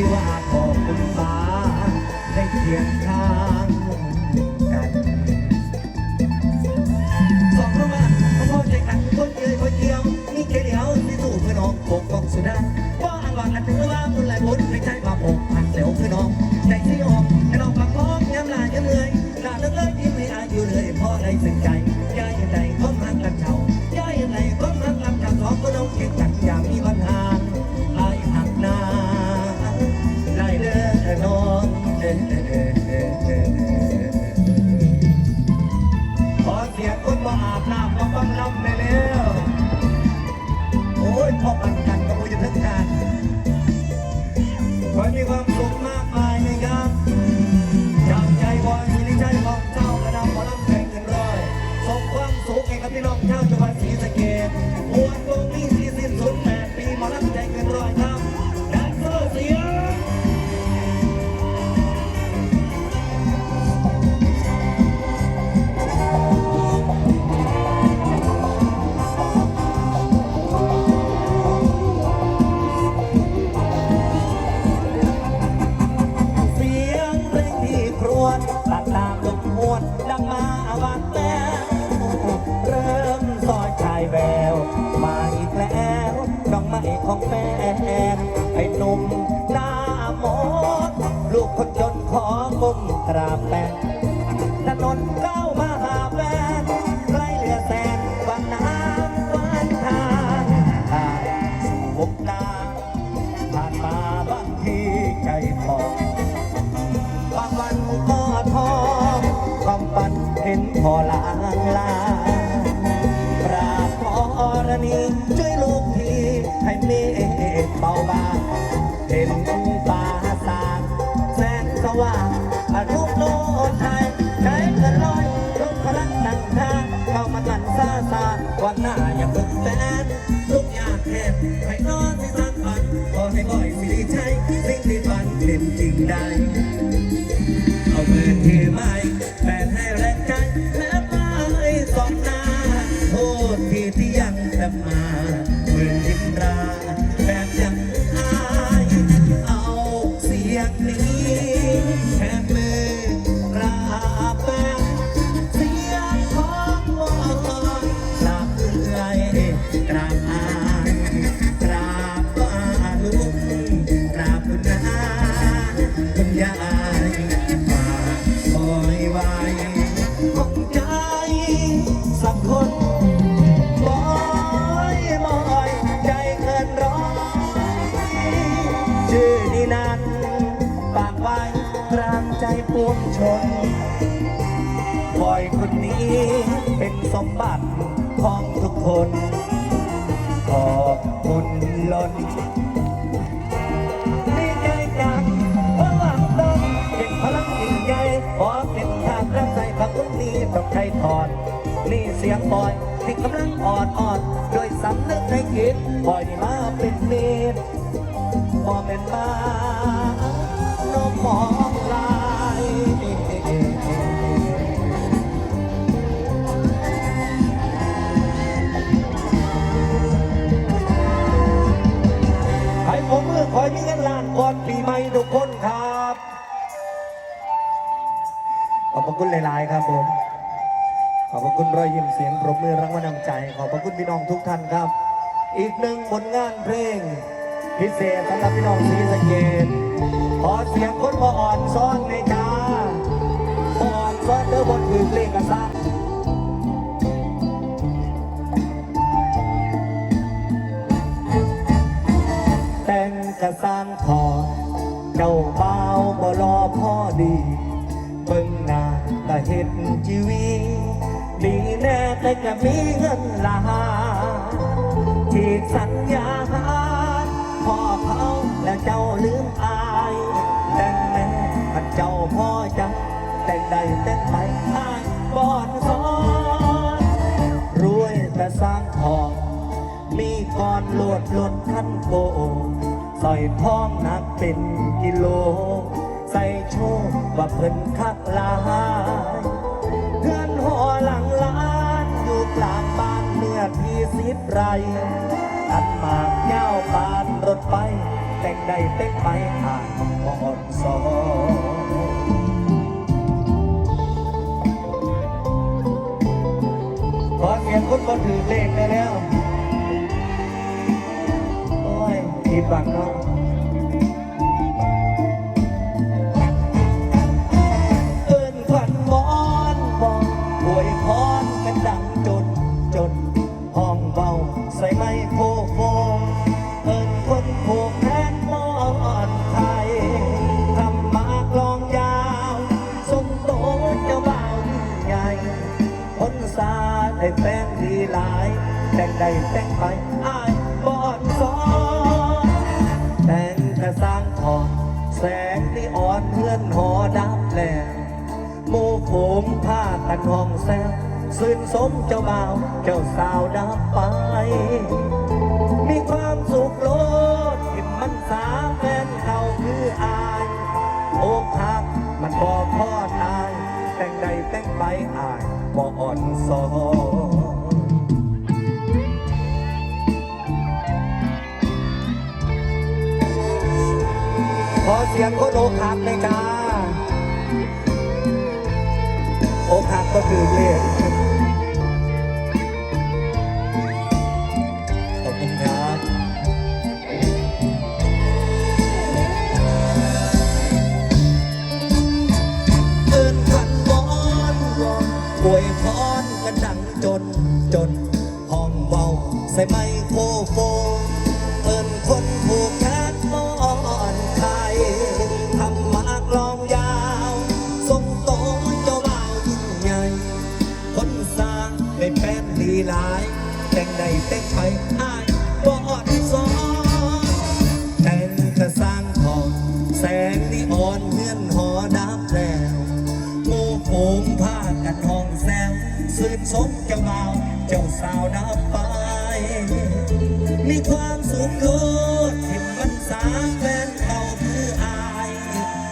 ชื่ว่าขอบคุณฟ้าได้เคียงข้างกันสองเข้ามาเขาพอใจกันคนเดียวคนเดียวมีแค่เดียวที่สู่เพื่อน้องปกป้องสุดาป้ออังหวังอันถือว่าบุญลายบุญไม่ใช่มาปกพันเดี๋วเพื่อน้องใจที่ออกให้น้องฟังพ้องย้ำลายย้ำเลยหน้าเลิกเลิกยิ้มไม่อายุเลยพ่อได้สึกใจ พี่น้องชาว มบัติของทุกคน ขอบคุณล้นดีใจจางพลังต้อเก็บพลังยิ่งใหญ่ขอเป็นทางรับใจขังคนนี้ต้องใจถอด นี่เสียงปล่อยที่กำลังอ่อนอ่อนโดยสำนึกในคิดบอยมาเป็นเมตรบอเป็นมาน้องหมอ อขอให้มีเงินล้านก่อนปีใหม่ทุกคนครับ ขอบพระคุณหลาย ๆ ครับผม ขอบพระคุณรอยยิ้มเสียงปรบมือรักว่านำใจ ขอบพระคุณพี่น้องทุกท่านครับ อีกหนึ่งผลงานเพลง พิเศษสำหรับพี่น้องศรีสะเกตขอเสียงคนพออ่อนซ้อนในจ้าพออ่อนซ้อนเธอบนอื่นเลงกระซ่าางทอเจ้าเบาบ่รอพ่อดีเบิ่งหน้าก็เห็นชีวีดีแน่แต่ก็มีเงินลาที่สัญญาพ่อเขาแล้วเจ้าลืมอาย แต่แม่มันเจ้าพ่อจังแต่งใดแต่งไปอายบอดสอนรวยแต่สร้างทองมีก่อนหลดหลดขั้นโก ใส่ทองหนักเป็นกิโล ใส่โชว์ว่าเพิ่นคักลายเพื่อนหอหลังล้านอยู่กลางบ้านเมื่อที่สิบไรตัดหมากเย้าปานรถไป แต่งใดเต้นไปอ่านก่อนสอนขอเสียงคนบ่ถือเลขได้แล้ว อ้ยผิดหวังเนาเอิ้นขวัญวอนบอกอวยพรกันดังจนจนห้องเบาใส่ไม้โคโฟเอิ้นคนผูกแขนมอนไทยทำมากลองยาวสมโตเจ้าบ่าวใหญ่คนสาได้แฟนดีหลายแต่งใดแต่งไป หมู่ฝูงพากันห้องแซวสื่นสมเจ้าบ่าว เจ้าสาวดับไป มีความสุขโลดที่มันสาแฟนเขาคืออายอกหักมันบอกพ่อตาย แต่งใดแต่งไปอายบ่อ่อนสอนขอเสียงคนอกหักเลยจ้า อกหักก็คือเรียกขอบคุณครับเอินขันบอนวอนอวยพรกันดังจนจนห้องเบาใส่ไมโครโฟนเอินคนผูกแขน แต่งใดแต่งไปอ้ายบอดสอนแต่งกระสร้างทอง แสงนีอ่อนเฮือนหอดับแล้วหมู่ฝูงพากันห้องแซวสื่นสมเจ้าบ่าวเจ้าสาวดับไป มีความสุขโลดที่มันสาแฟนเขาคืออาย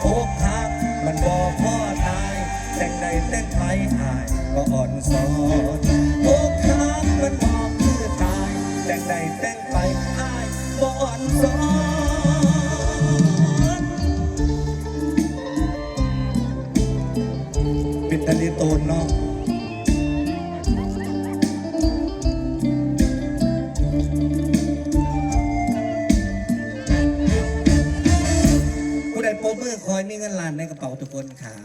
อกหักมันบอกพ่อตายแต่งใดแต่งไปอายก็อ่อนสอน ใดแต่งไปอายก็อ่อนสอนปิดตาลีโตนเนาะผู้ใดโปรมือคอยมีเงินล้านในกระเป๋าทุกคนครับ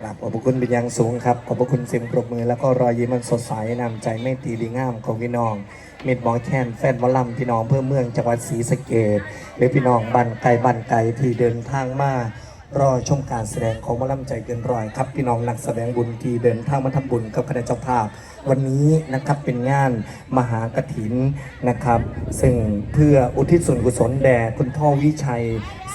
กราบ ขอบพระคุณเป็นอย่างสูงครับ ขอบพระคุณเสียงปรบมือ แล้วก็รอยยิ้มมันสดใสนำใจไม่ตีดีงามของพี่น้องมิดหมอแค้นแฟนวอลลัมพี่น้องเพื่อเมืองจังหวัดศรีสะเกดหรือพี่น้องบันไกลบันไกลที่เดินทางมารอชมการแสดงของวอลลัมใจเกินร้อยครับ พี่น้องนักแสดงบุญที่เดินทางมาทำบุญกับคณะเจ้าภาพ วันนี้นะครับเป็นงานมหากถินนะครับ ซึ่งเพื่ออุทิศส่วนกุศลแด่คุณพ่อวิชัย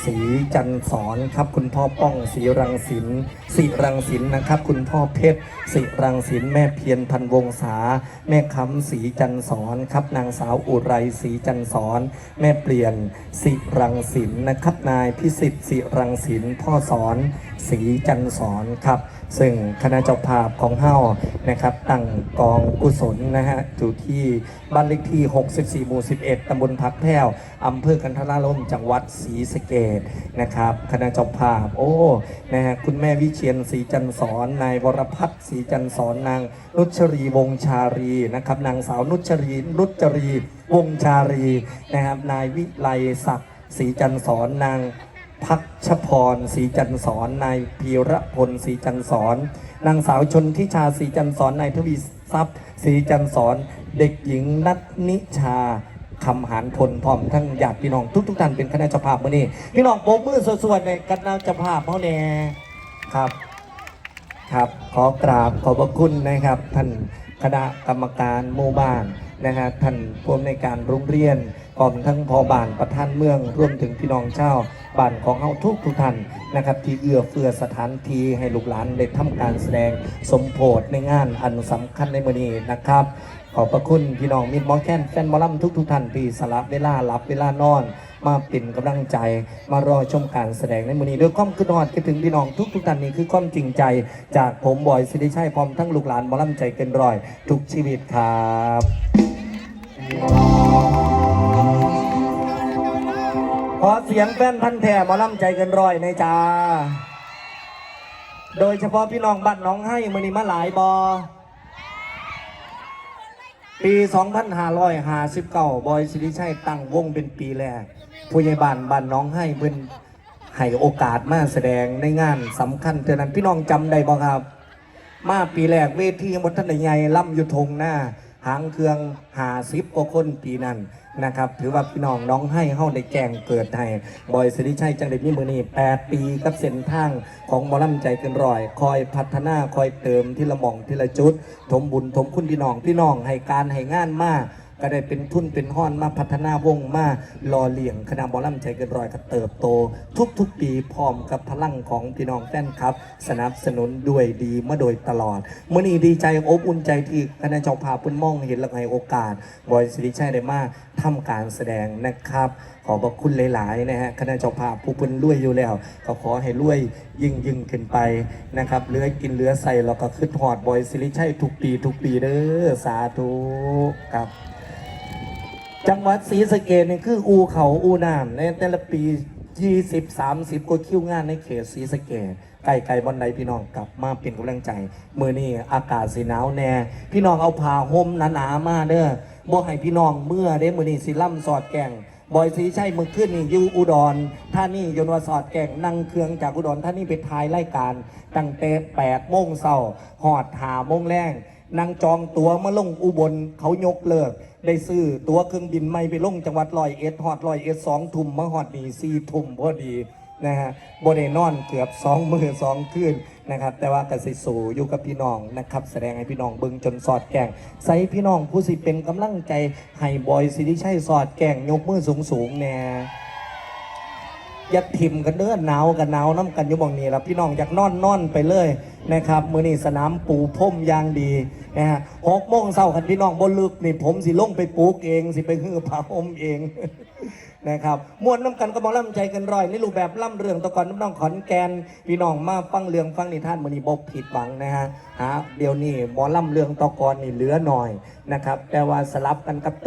สีจันสอนครับคุณพ่อป้องสีรังสินสีรังสินนะครับ คุณพ่อเพชรสีรังสินแม่เพียรพันวงศาแม่คำสีจันสอนครับ นางสาวอุไรสีจันสอนแม่เปลี่ยนสีรังสินนะครับนายพิสิทธิ์สีรังสินพ่อสอนสีจันสอนครับ ซึ่งคณะเจ้าภาพของเฮ้านะครับตั้งกองกุศลนะฮะอยู่ที่บ้านเลขที่ 64 หมู่ 11 ตำบลพักแพ้วอำเภอกันทราลมจังหวัดศรีสะเกดนะครับคณะเจ้าภาพโอ้นะฮะคุณแม่วิเชียนศรีจันสอนนายวรพัฒน์ศรีจันสอนนางนุชรีวงชารีนะครับนางสาวนุชรีนุชรีวงชารีนะครับนายวิไลศักดิ์ศรีจันสอนนาง พักชพรศรีจันสอนนายพีระพลศรีจันสอนนางสาวชนทิชาศรีจันสอนนายทวีทรัพย์ศรีจันสอนเด็กหญิงนัทนิชาคำหานพลพร้อมทั้งญาติพี่น้องทุกทุกๆท่านเป็นคณะเจ้าภาพมื่อนี้พี่น้องโบกมือสวดๆในคณะเจ้าภาพเขาแน่ครับครับขอกราบขอบพระคุณนะครับ ท่านคณะกรรมการหมู่บ้านนะฮะท่านผู้อำนวยการโรงเรียน พร้อมทั้งพอบานประธานเมืองรวมถึงพี่น้องชาวบ้านของเฮาทุกทุกท่านนะครับ ที่เอื้อเฟื้อสถานที่ให้ลูกหลานได้ทำการแสดงสมโพธในงานอันสำคัญในมื้อนี้นะครับ ขอบพระคุณพี่น้องมิตรมอแคนแฟนมอลำทุกทุกท่านที่สลับเวลาหลับเวลานอน มาเป็นกำลังใจ มารอชมการแสดงในมื้อนี้ด้วยความคิดฮอดคิดถึงพี่น้องทุกทุกท่านนี่คือความจริงใจ จากผมบอยสิริชัยพร้อมทั้งลูกหลานมอลำใจเกินร้อย ทุกชีวิตครับ สียงแฟนพันธ์แท้มอลำใจเกินร้อยในจ้า โดยเฉพาะพี่น้องบ้านน้องให้มือนี้มาหลายบอปี 2559 บอยสิริชัยตั้งวงเป็นปีแรก ผู้ใหญ่บ้านบ้านน้องให้เพิ่นให้โอกาสมาแสดงในงานสำคัญเท่านั้นพี่น้องจำได้บ่ครับ มาปีแรกเวทียังบนท่านใหญ่ล่ำอยู่ทงหน้า หางเครื่องหาซิบกว่าคนปีนั้นนะครับ ถือว่าพี่น้องน้องให้เฮาได้แจงเกิดไทยบอยสิริชัยจังเด้มีมือนี่8ปีกับเส้นทางของมอลำใจเกินร้อย คอยพัฒนาคอยเติมทีละหม่องทีละจุด ถมบุญถมคุณพี่น้องพี่น้องให้การให้งานมาก ก็ได้เป็นทุนเป็นห้อนมาพัฒนาวงมารอเลี้ยงคณะบอลล่ำใจเกินร้อยก็เติบโต ทุกๆปีพร้อมกับพลังของพี่น้องแฟนครับ สนับสนุนด้วยดีมาโดยตลอดเมื่อนี้ดีใจอบอุ่นใจที่คณะเจ้าภาพเพิ่นมองเห็นและให้โอกาสบอยสิริชัยได้มาทำการแสดงนะครับขอบพระคุณหลายๆนะฮะคณะเจ้าภาพผู้เพิ่นรวยอยู่แล้ว ก็ขอให้รวยยิ่งยิ่งขึ้นไปนะครับเลือกินเลือใส่แล้วก็ขึ้นหอดบอยสิริชัยทุกปีทุกปีเด้อสาธุครับ จังหวัดศรีสะเกดนี่คืออูเขาอูน้ำในแต่ละปี20 30กว่าคิวงานในเขตศรีสะเกดไก่ไก่บอลใดพี่น้องกลับมาเป็นกำลังใจ มือนี่อากาศสีหนาวแน่ พี่น้องเอาผ้าห่มหนาๆมาเด้อบ่ให้พี่น้องเมื่อเด้มือนี่สิล่ำสอดแกงบอยสีใช่มือขึ้นนี่อยู่อุดรท่านี่ยนวาสอดแกงนั่งเครื่องจากอุดรท่านี่ไปทายรายการ ตั้งแต่8โมงเช้าหอดหาโมงแรง นางจองตั๋วมาลงอุบลเขายกเลิก ได้ซื้อตั๋วเครื่องบินไม่ไปลงจังหวัดลอยเอ็ดฮอดลอยเอ็ดสองทุ่มมาฮอดนี่สี่ทุ่มพอดีนะฮะบไดนอนเกือบสองมือสองคืนนะครับ แต่ว่ากสิสูอยู่กับพี่น้องนะครับ แสดงให้พี่น้องเบิ่งจนสอดแกงใส่พี่น้องผู้สิเป็นกำลังใจให้บอยสิริชัยสอดแกงยกมือสูงสูงแน่ อย่าทิมกันเด้อหนาวกันหนาวน้ำกันอยู่บองนี้ล้วพี่น้องอยากนอนนอนไปเลยนะครับมือนี้สนามปูพรมยางดีนะฮะหกโมงเช้าคันพี่น้องบนลึกนี่ผมสิลงไปปลูกเองสิไปฮือผ้าห่มเองนะครับมวนน้ำกันก็มองล่ำใจกันร้อยในรูปแบบล่ำเรื่องตะกอนน้ำน้องขอนแกนพี่น้องมาฟังเรื่องฟังนิทานมือนี้บกผิดหวังนะฮะฮะเดี๋ยวนี้หมอล่ำเรื่องตะกอนนี่เหลือหน่อยนะครับแต่ว่าสลับกันกับ